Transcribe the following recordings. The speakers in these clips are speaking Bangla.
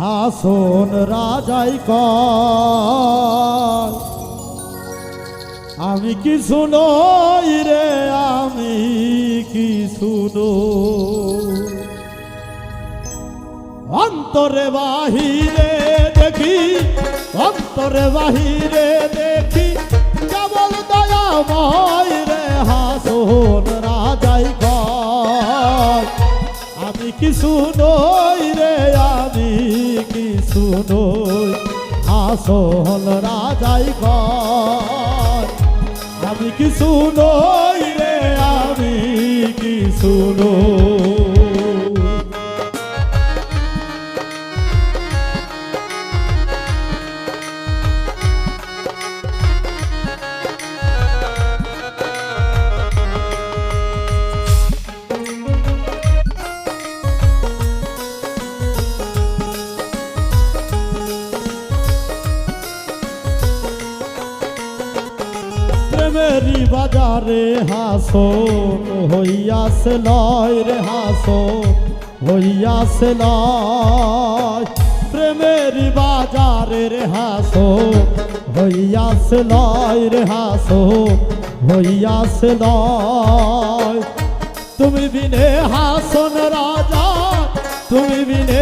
হাসন রাজাই কয়, আমি কি শুনই রে, আমি কি শুনো? অন্তরে বাহিরে দেখি, অন্তরে বাহিরে দেখি, কেবল দয়াময় রে হাসন রাজাই কয়, আমি কি আমি কি নই আসল রাজাই কয় আমি কি শুনই রে আমি কি শুনই প্রেমেরই বাজারে হাসন, হইয়াছে লয় রে হাসন, হইয়াছে লয়। প্রেমেরই বাজারে রে হাসন, হইয়াছে লয় রে হাসন, হইয়াছে লয়। তুমি বিনে হাসন রাজা, তুমি বিনে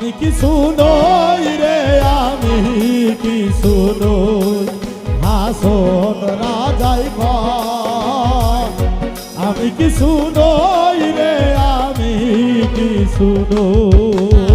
আমি কি শুনই রে, আমি কি শুনো হাসন রাজাই আমি কি শুনই রে, আমি কি শুনই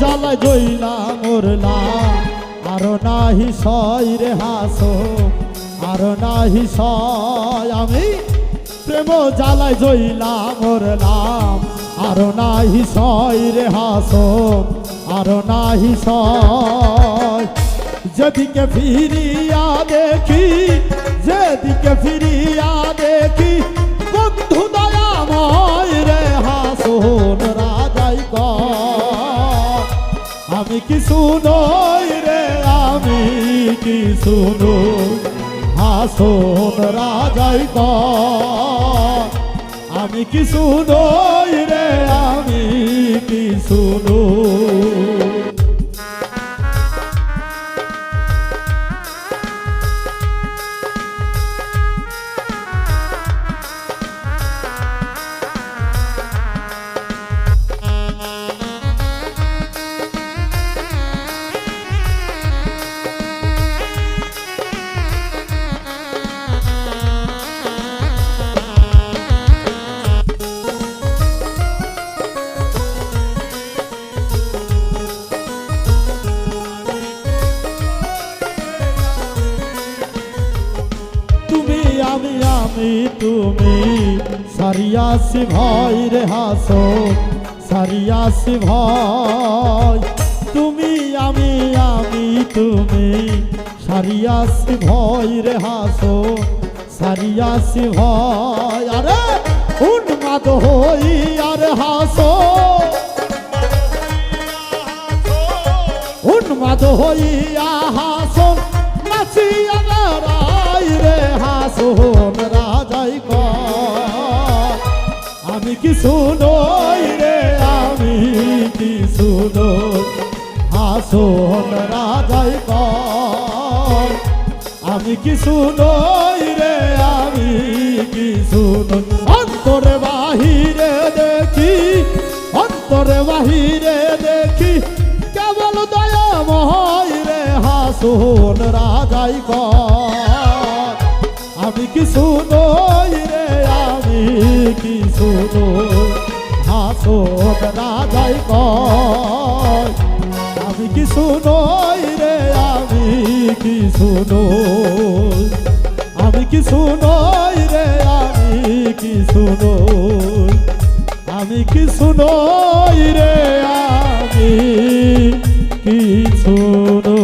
জ্বালা জইলা মরলা। আর নাহি সয় রে হাসো, আর নাহি সয়। আমি প্রেম জ্বালায় জইলা মরলাম আর নাহি সয় রে হাসো, আর নাহি সয়। যেদিকে ফিরিয়া দেখি আমি কি শুনোই রে, আমি কি শুনো হাসন রাজাই কয় আমি কি শুনোই রে, আমি কি শুনো তুমি, আমি আমি, তুমি। সারিয়াসি ভয় রে হাসো সারিয়াসি ভয়। তুমি, আমি আমি, তুমি। সারিয়াসি ভয় রে হাসো সারিয়াসি ভয়। আরে উন্মাদ হই, আর হাসো। উন্মাদ হইয়া হাসন নাচিয়া হাসন রাজাই কয় আমি কি শুনই রে, আমি কি শুনই অন্তরে বাহিরে দেখি, অন্তরে বাহিরে দেখি, কেবল দয়াময় রে হাসন রাজাই কয় আমি কি শুনই রে, আমি কি শুনো হাসন রাজাই কয় কি শুনই রে, আমি কি শুনো আমি কি শুনই রে, আমি কি শুনো আমি কি শুনই রে, আমি কি শুনই